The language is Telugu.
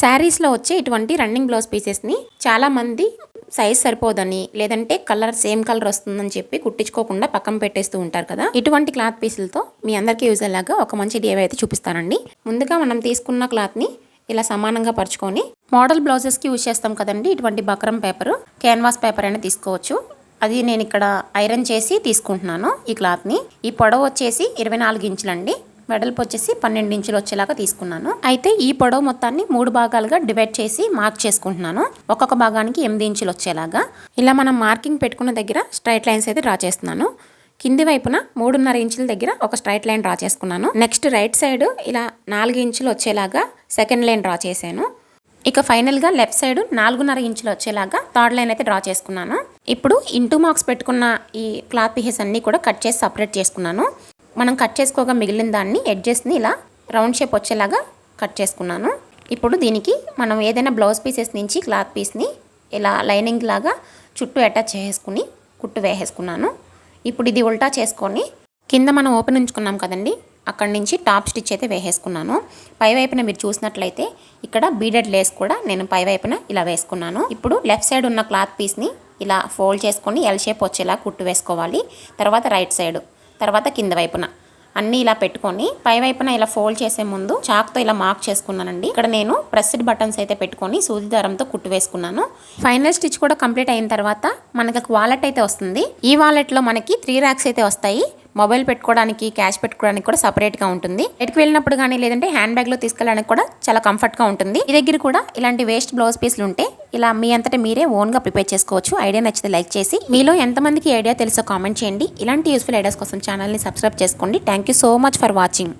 శారీస్లో వచ్చే ఇటువంటి రన్నింగ్ బ్లౌజ్ పీసెస్ని చాలామంది సైజ్ సరిపోదని లేదంటే కలర్ సేమ్ కలర్ వస్తుందని చెప్పి కుట్టించుకోకుండా పక్కన పెట్టేస్తూ ఉంటారు కదా. ఇటువంటి క్లాత్ పీసులతో మీ అందరికీ యూజ్ అయ్యేలాగా ఒక మంచి డిఐవై అయితే చూపిస్తానండి. ముందుగా మనం తీసుకున్న క్లాత్ని ఇలా సమానంగా పరుచుకొని మోడల్ బ్లౌజెస్కి యూజ్ చేస్తాం కదండి ఇటువంటి బక్రం పేపర్ క్యాన్వాస్ పేపర్ అయినా తీసుకోవచ్చు. అది నేను ఇక్కడ ఐరన్ చేసి తీసుకుంటున్నాను ఈ క్లాత్ని. ఈ పొడవు వచ్చేసి ఇరవై నాలుగు ఇంచులండి. వెడల్పు వచ్చేసి పన్నెండు ఇంచులు వచ్చేలాగా తీసుకున్నాను. అయితే ఈ పొడవు మొత్తాన్ని మూడు భాగాలుగా డివైడ్ చేసి మార్క్ చేసుకుంటున్నాను. ఒక్కొక్క భాగానికి ఎనిమిది ఇంచులు వచ్చేలాగా. ఇలా మనం మార్కింగ్ పెట్టుకున్న దగ్గర స్ట్రైట్ లైన్స్ అయితే డ్రా చేస్తున్నాను. కింది వైపున మూడున్నర ఇంచుల దగ్గర ఒక స్ట్రైట్ లైన్ డ్రా చేసుకున్నాను. నెక్స్ట్ రైట్ సైడ్ ఇలా నాలుగు ఇంచులు వచ్చేలాగా సెకండ్ లైన్ డ్రా చేశాను. ఇక ఫైనల్గా లెఫ్ట్ సైడ్ నాలుగున్నర ఇంచులు వచ్చేలాగా థర్డ్ లైన్ అయితే డ్రా చేసుకున్నాను. ఇప్పుడు ఇంటూ మార్క్స్ పెట్టుకున్న ఈ క్లాత్ పీసెస్ అన్నీ కూడా కట్ చేసి సపరేట్ చేసుకున్నాను. మనం కట్ చేసుకోగా మిగిలిన దాన్ని ఎడ్జెస్ని ఇలా రౌండ్ షేప్ వచ్చేలాగా కట్ చేసుకున్నాను. ఇప్పుడు దీనికి మనం ఏదైనా బ్లౌజ్ పీసెస్ నుంచి క్లాత్ పీస్ని ఇలా లైనింగ్ లాగా చుట్టూ అటాచ్ చేసుకుని కుట్టు వేసేసుకున్నాను. ఇప్పుడు ఇది ఉల్టా చేసుకొని కింద మనం ఓపెన్ ఉంచుకున్నాం కదండి అక్కడి నుంచి టాప్ స్టిచ్ అయితే వేసేసుకున్నాను. పై వైపున మీరు చూసినట్లయితే ఇక్కడ బీడెడ్ లేస్ కూడా నేను పై వైపున ఇలా వేసుకున్నాను. ఇప్పుడు లెఫ్ట్ సైడ్ ఉన్న క్లాత్ పీస్ని ఇలా ఫోల్డ్ చేసుకొని ఎల్ షేప్ వచ్చేలా కుట్టు వేసుకోవాలి. తర్వాత రైట్ సైడ్ తర్వాత కింద వైపున. అన్నీ ఇలా పెట్టుకొని పై వైపున ఇలా ఫోల్డ్ చేసే ముందు చాక్తో ఇలా మార్క్ చేసుకున్నానండి. ఇక్కడ నేను ప్రెస్డ్ బటన్స్ అయితే పెట్టుకొని సూది దారంతో కుట్టు వేసుకున్నాను. ఫైనల్ స్టిచ్ కూడా కంప్లీట్ అయిన తర్వాత మనకి వాలెట్ అయితే వస్తుంది. ఈ వాలెట్లో మనకి త్రీ ర్యాక్స్ అయితే వస్తాయి. మొబైల్ పెట్టుకోవడానికి క్యాష్ పెట్టుకోవడానికి కూడా సపరేట్గా ఉంటుంది. ఎటుకు వెళ్ళినప్పుడు కానీ లేదంటే హ్యాండ్ బ్యాగ్లో తీసుకెళ్ళడానికి కూడా చాలా కంఫర్ట్గా ఉంటుంది. ఈ దగ్గర కూడా ఇలాంటి వేస్ట్ బ్లౌజ్ పీస్లు ఉంటే ఇలా మీ అంతటా మీరే ఓన్గా ప్రిపేర్ చేసుకోవచ్చు. ఐడియా నచ్చితే లైక్ చేసి మీలో ఎంతమందికి ఐడియా తెలుసో కామెంట్ చేయండి. ఇలాంటి యూస్ఫుల్ ఐడియాస్ కోసం ఛానల్ని సబ్స్క్రైబ్ చేసుకోండి. Thank you so much for watching.